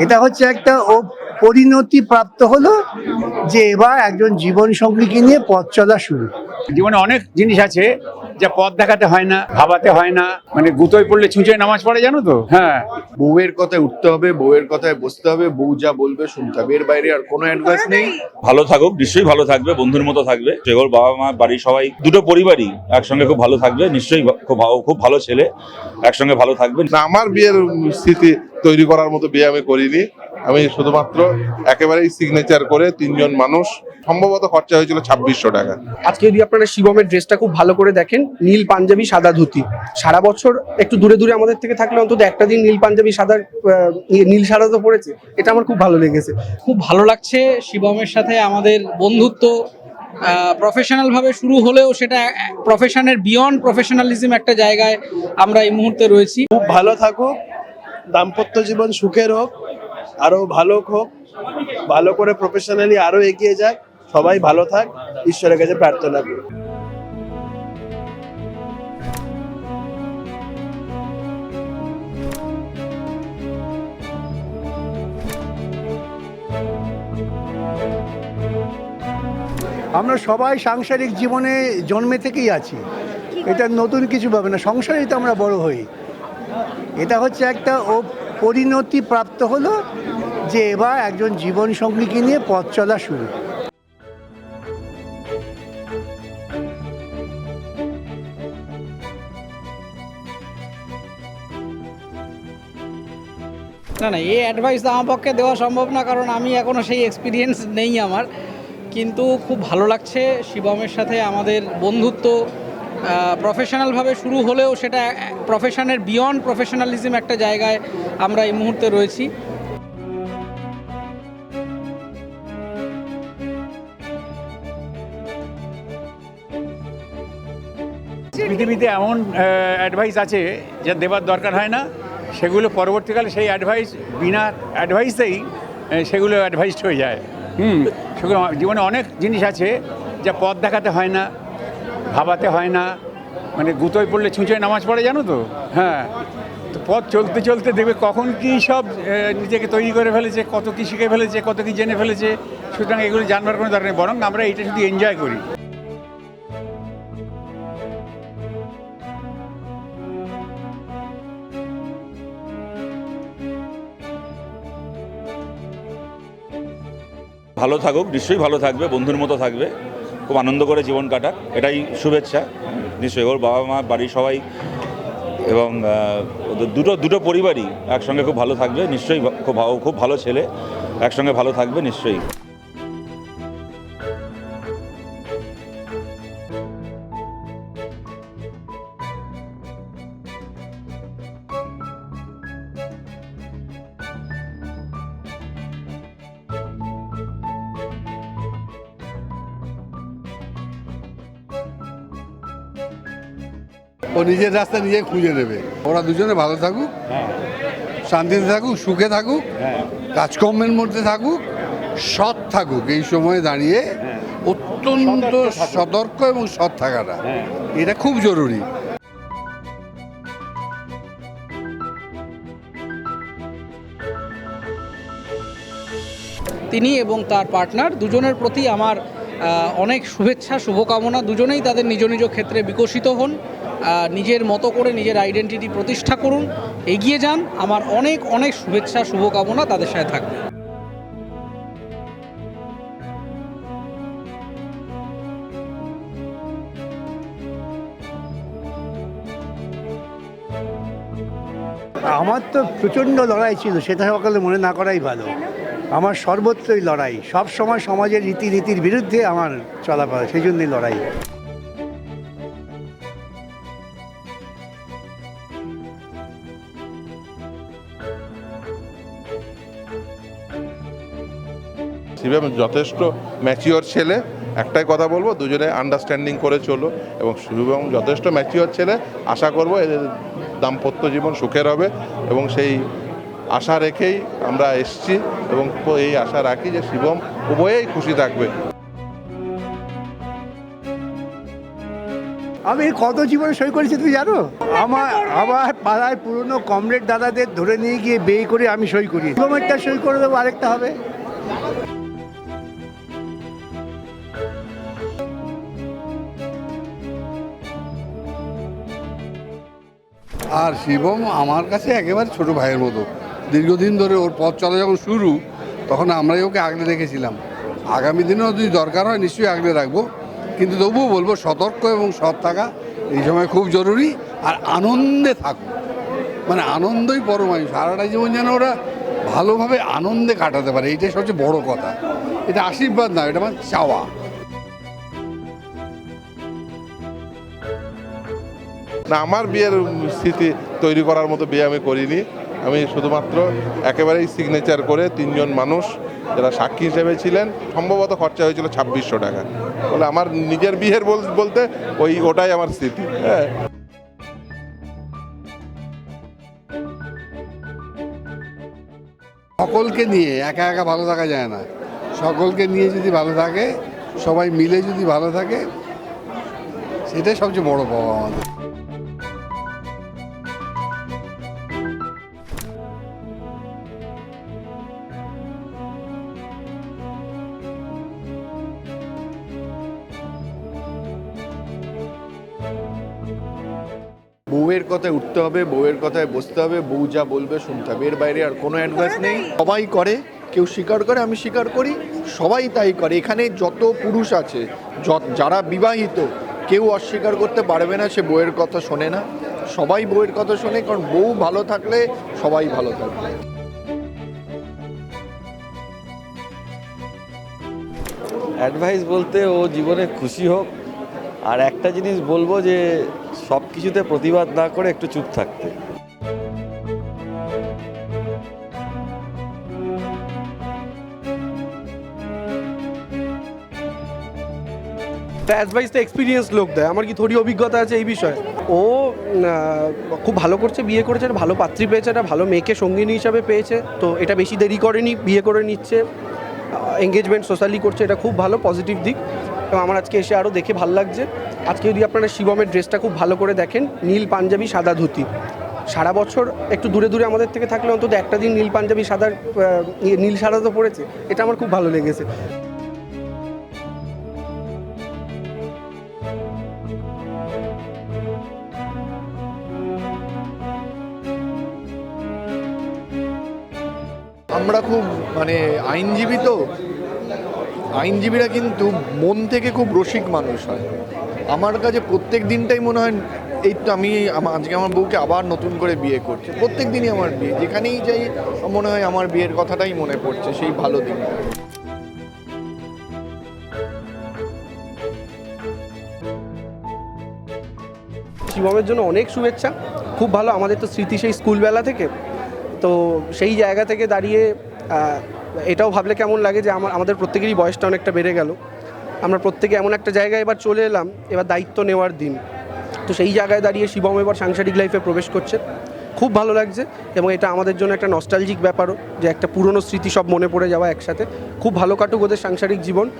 এটা হচ্ছে একটা ও পরিণতি প্রাপ্ত হলো যে এবার একজন জীবন সঙ্গীকে নিয়ে পথ চলা শুরু। জীবনে অনেক জিনিস আছে যা পথ দেখাতে হয় না ভাবাতে হয় না মানে গুতোয় পড়লে ছুঁচোয় নামাজ পড়ে জানো তো? হ্যাঁ। বউয়ের কথায় উঠতে হবে বউয়ের কথায় বসতে হবে বউ যা বলবে শুনতে হবে। এর বাইরে আর কোনো অ্যাডভাইস নেই। ভালো থাকুক নিশ্চয়ই ভালো থাকবে বন্ধুর মতো থাকবে। সেগোর বাবা মা বাড়ির সবাই দুটো পরিবারই একসঙ্গে খুব ভালো থাকবে নিশ্চয়ই খুব খুব ভালো ছেলে একসঙ্গে ভালো থাকবে। না আমার বিয়ের স্মৃতি তৈরি করার মতো বিয়ে আমি করিনি। আমি শুধুমাত্র একেবারেই সিগনেচার করে তিনজন মানুষ সম্ভবত খরচা হয়েছিল ছাব্বিশশো টাকা। আজকে যদি আপনারা শিবমের ড্রেসটা খুব ভালো করে দেখেন নীল পাঞ্জাবি সাদা ধুতি। সারা বছর একটু দূরে দূরে আমাদের থেকে থাকলে অন্তত একটা দিন নীল পাঞ্জাবি সাদা নীল সাদা তো পড়েছে এটা আমার খুব ভালো লেগেছে। খুব ভালো লাগছে শিবমের সাথে আমাদের বন্ধুত্ব প্রফেশনাল ভাবে শুরু হলেও সেটা প্রফেশনের বিয়ন্ড প্রফেশনালিজম একটা জায়গায় আমরা এই মুহূর্তে রয়েছি। খুব ভালো থাকুক দাম্পত্য জীবন সুখের হোক। আরও ভালো হোক, ভালো করে প্রফেশনালি আরও এগিয়ে যাক, সবাই ভালো থাক, ঈশ্বরের কাছে প্রার্থনা করি। আমরা সবাই সাংসারিক জীবনে জন্মে থেকেই আছি। এটা নতুন কিছু পাবে না, সংসারেই তো আমরা বড় হই। এটা হচ্ছে একটা ও পরিণতি প্রাপ্ত হলো যে এবার একজন জীবন সঙ্গীকে নিয়ে পথ চলা শুরু। না না, এই অ্যাডভাইস আমার পক্ষে দেওয়া সম্ভব না, কারণ আমি এখনও সেই এক্সপিরিয়েন্স নেই আমার। কিন্তু খুব ভালো লাগছে শিবমের সাথে আমাদের বন্ধুত্ব প্রফেশনালভাবে শুরু হলেও সেটা প্রফেশনের বিয়ন্ড প্রফেশনালিজম একটা জায়গায় আমরা এই মুহূর্তে রয়েছি। পৃথিবীতে এমন অ্যাডভাইস আছে যা দেবার দরকার হয় না। সেগুলো পরবর্তীকালে সেই অ্যাডভাইস বিনা অ্যাডভাইসেই সেগুলো অ্যাডভাইসড হয়ে যায়। হুম, সেগুলো জীবনে অনেক জিনিস আছে যা পথ দেখাতে হয় না, ভাবাতে হয় না। মানে গুতোয় পড়লে ছুঁচোয় নামাজ পড়ে, জানো তো? হ্যাঁ তো পথ চলতে চলতে দেখবে কখন কি সব নিজেকে তৈরি করে ফেলেছে, কত কি শিখে ফেলেছে, কত কি জেনে ফেলেছে। সুতরাং এগুলো জানবার কোনো দরকার নেই, বরং আমরা এটা শুধু এনজয় করি। ভালো থাকুক, নিশ্চয়ই ভালো থাকবে, বন্ধুর মতো থাকবে। খুব আনন্দ করে জীবন কাটাক, এটাই শুভেচ্ছা। নিশ্চয়ই ওর বাবা মা, বাড়ির সবাই এবং দুটো দুটো পরিবারই একসঙ্গে খুব ভালো থাকবে, নিশ্চয়ই খুব খুব ভালো ছেলে, একসঙ্গে ভালো থাকবে, নিশ্চয়ই। ও নিজের রাস্তা নিজে খুঁজে নেবে। ওরা দুজনে ভালো থাকুক শান্তিতে থাকুক সুখে থাকুক কাজকর্মের মধ্যে থাকুক সৎ থাকুক এই সময়ে দাঁড়িয়ে অত্যন্ত সতর্ক এবং সৎ থাকাটা। এটা খুব জরুরি। তিনি এবং তার পার্টনার দুজনের প্রতি আমার অনেক শুভেচ্ছা শুভকামনা। দুজনেই তাদের নিজ নিজ ক্ষেত্রে বিকশিত হন। নিজের মতো করে নিজের আইডেন্টিটি প্রতিষ্ঠা করুন এগিয়ে যান। আমার অনেক অনেক শুভেচ্ছা শুভকামনা তাদের সাথে থাকবে। আমার তো প্রচণ্ড লড়াই ছিল সেটা সকালে মনে না করাই ভালো। আমার সর্বত্রই লড়াই। সব সময় সমাজের রীতিনীতির বিরুদ্ধে আমার চলাফেরা সেই জন্যই লড়াই। শিবম যথেষ্ট ম্যাচিওর ছেলে, একটাই কথা বলব, দুজনে আন্ডারস্ট্যান্ডিং করে চলো এবং শিবম যথেষ্ট ম্যাচিওর ছেলে, আশা করব এদের দাম্পত্য জীবন সুখের হবে এবং সেই আশা রেখেই আমরা এসছি এবং এই আশা রাখি যে শিবম উভয়েই খুশি থাকবে। আমি কত জীবনে সই করেছি তুই জানো? আমার আমার পাড়ায় পুরনো কমরেড দাদাদের ধরে নিয়ে গিয়ে বিয়ে করে আমি সই করি। কিলোমিটার সই করে দেবো, আরেকটা হবে। আর শিবম আমার কাছে একেবারে ছোট ভাইয়ের মতো। দীর্ঘদিন ধরে ওর পথ চলা যখন শুরু, তখন আমরাই ওকে আগলে রেখেছিলাম। আগামী দিনেও যদি দরকার হয়, নিশ্চয়ই আগলে রাখব। কিন্তু তবুও বলব, সতর্ক এবং সৎ থাকা এই সময় খুব জরুরি। আর আনন্দে থাকুক মানে আনন্দই পরমায়ু সারাটা জীবন যেন ওরা ভালোভাবে আনন্দে কাটাতে পারে এটাই সবচেয়ে বড় কথা। এটা আশীর্বাদ না এটা আমার চাওয়া। না আমার বিয়ের স্মৃতি তৈরি করার মতো বিয়ে আমি করিনি। আমি শুধুমাত্র একেবারেই সিগনেচার করে তিনজন মানুষ যারা সাক্ষী হিসেবে ছিলেন, সম্ভবত খরচা হয়েছিল ছাব্বিশশো টাকা। বলে আমার নিজের বিয়ের বল- বলতে ওই, ওটাই আমার স্মৃতি হ্যাঁ। সকলকে নিয়ে, একা একা ভালো থাকা যায় না। সকলকে নিয়ে যদি ভালো থাকে, সবাই মিলে যদি ভালো থাকে, সেটাই সবচেয়ে বড় পাওয়া আমাদের। বউয়ের কথায় উঠতে হবে, বউয়ের কথায় বসতে হবে, বউ যা বলবে শুনতে হবে। এর বাইরে আর কোনো অ্যাডভাইস নেই। সবাই করে, কেউ স্বীকার করে, আমি স্বীকার করি, সবাই তাই করে। এখানে যত পুরুষ আছে যারা বিবাহিত, কেউ অস্বীকার করতে পারবে না, সে বউয়ের কথা শোনে না। সবাই বউয়ের কথা শোনে, কারণ বউ ভালো থাকলে সবাই ভালো থাকবে। অ্যাডভাইস বলতে ও জীবনে খুশি হোক। আর একটা জিনিস বলব যে সব কিছুতে প্রতিবাদ না করে একটু চুপ থাকতে। তা অ্যাডভাইস তো এক্সপিরিয়েন্স লোক দেয়। আমার কি থোড়ি অভিজ্ঞতা আছে এই বিষয়ে? ও খুব ভালো করছে বিয়ে করেছে একটা ভালো পাত্রী পেয়েছে একটা ভালো মেয়েকে সঙ্গিনী হিসাবে পেয়েছে। তো এটা বেশি দেরি করেনি বিয়ে করে নিচ্ছে। এঙ্গেজমেন্ট সোশ্যালি করছে এটা খুব ভালো পজিটিভ দিক। এবং আমার আজকে এসে আরও দেখে ভালো লাগছে। আজকে যদি আপনারা শিবমের ড্রেসটা খুব ভালো করে দেখেন, নীল পাঞ্জাবি, সাদা ধুতি। সারা বছর একটু দূরে দূরে আমাদের থেকে থাকলে অন্তত একটা দিন নীল পাঞ্জাবি, সাদা নীল সাদা তো পড়েছে এটা আমার খুব ভালো লেগেছে। আমরা খুব মানে আইনজীবী তো আইনজীবীরা কিন্তু মন থেকে খুব রসিক মানুষ হয়। আমার কাছে প্রত্যেক দিনটাই মনে হয়, এই তো আমি আজকে আমার বউকে আবার নতুন করে বিয়ে করছে। প্রত্যেক দিনই আমার বিয়ে, যেখানেই যাই, মনে হয় আমার বিয়ের কথাটাই মনে পড়ছে, সেই ভালো দিন। শিবমের জন্য অনেক শুভেচ্ছা। খুব ভালো, আমাদের তো স্মৃতি সেই স্কুলবেলা থেকে। তো সেই জায়গা থেকে দাঁড়িয়ে এটাও ভাবলে কেমন লাগে যে আমার, আমাদের প্রত্যেকেরই বয়সটা অনেকটা বেড়ে গেল। আমরা প্রত্যেকে এমন একটা জায়গায় এবার চলে এলাম, এবার দায়িত্ব নেওয়ার দিন। তো সেই জায়গায় দাঁড়িয়ে শিবম এবার সাংসারিক লাইফে প্রবেশ করছে। খুব ভালো লাগছে এবং এটা আমাদের জন্য একটা নস্টালজিক ব্যাপারও যে একটা পুরনো স্মৃতি সব মনে পড়ে যাওয়া একসাথে। খুব ভালো কাটুক ওদের সাংসারিক জীবন।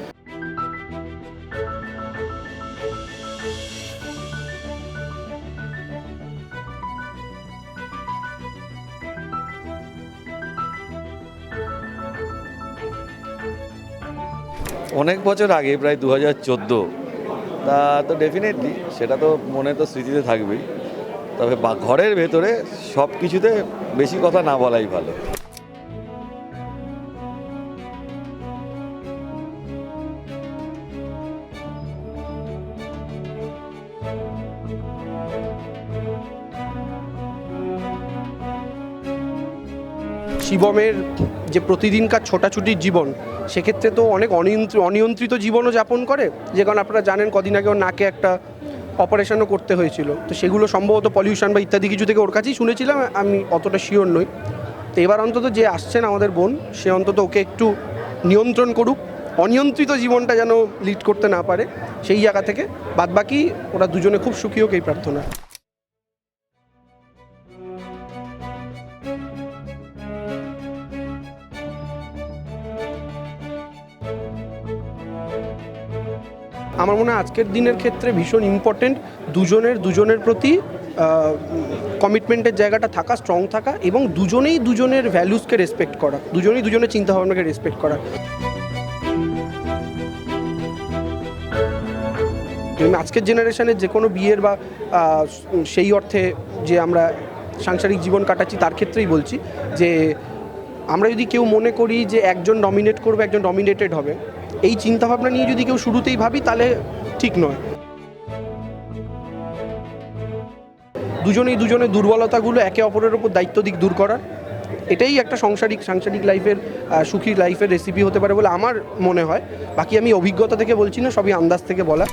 অনেক বছর আগে, প্রায় দু হাজার চোদ্দ। তা তো ডেফিনেটলি সেটা তো মনে তো স্মৃতিতে থাকবেই। তবে ঘরের ভেতরে সব কিছুতে বেশি কথা না বলাই ভালো। শিবমের যে প্রতিদিনকার ছোটাছুটির জীবন, সেক্ষেত্রে তো অনেক অনিয়ন্ত্রিত জীবনও যাপন করে। যে কারণ আপনারা জানেন কদিন আগে ওর নাকে একটা অপারেশনও করতে হয়েছিল। তো সেগুলো সম্ভবত পলিউশন বা ইত্যাদি কিছু থেকে ওর কাছেই শুনেছিলাম, আমি অতটা শিওর নই। তো এবার অন্তত যে আসছেন আমাদের বোন, সে অন্তত ওকে একটু নিয়ন্ত্রণ করুক। অনিয়ন্ত্রিত জীবনটা যেন লিড করতে না পারে, সেই জায়গা থেকে। বাদবাকি ওরা দুজনে খুব সুখী হোক এই প্রার্থনা। আমার মনে হয় আজকের দিনের ক্ষেত্রে ভীষণ ইম্পর্টেন্ট দুজনের দুজনের প্রতি কমিটমেন্টের জায়গাটা থাকা স্ট্রং থাকা এবং দুজনেই দুজনের ভ্যালুসকে রেসপেক্ট করা। দুজনেই দুজনের চিন্তাভাবনাকে রেসপেক্ট করা। আজকের জেনারেশনের যে কোনো বিয়ের বা সেই অর্থে যে আমরা সাংসারিক জীবন কাটাচ্ছি, তার ক্ষেত্রেই বলছি যে, আমরা যদি কেউ মনে করি যে একজন ডমিনেট করবে, একজন ডমিনেটেড হবে এই চিন্তাভাবনা নিয়ে যদি কেউ শুরুতেই ভাবি, তাহলে ঠিক নয়। দুজনেই দুজনের দুর্বলতাগুলো একে অপরের ওপর দায়িত্ব দিক দূর করার। এটাই একটা সাংসারিক সাংসারিক লাইফের সুখী লাইফের রেসিপি হতে পারে বলে আমার মনে হয়। বাকি আমি অভিজ্ঞতা থেকে বলছি না, সবই আন্দাজ থেকে বলা।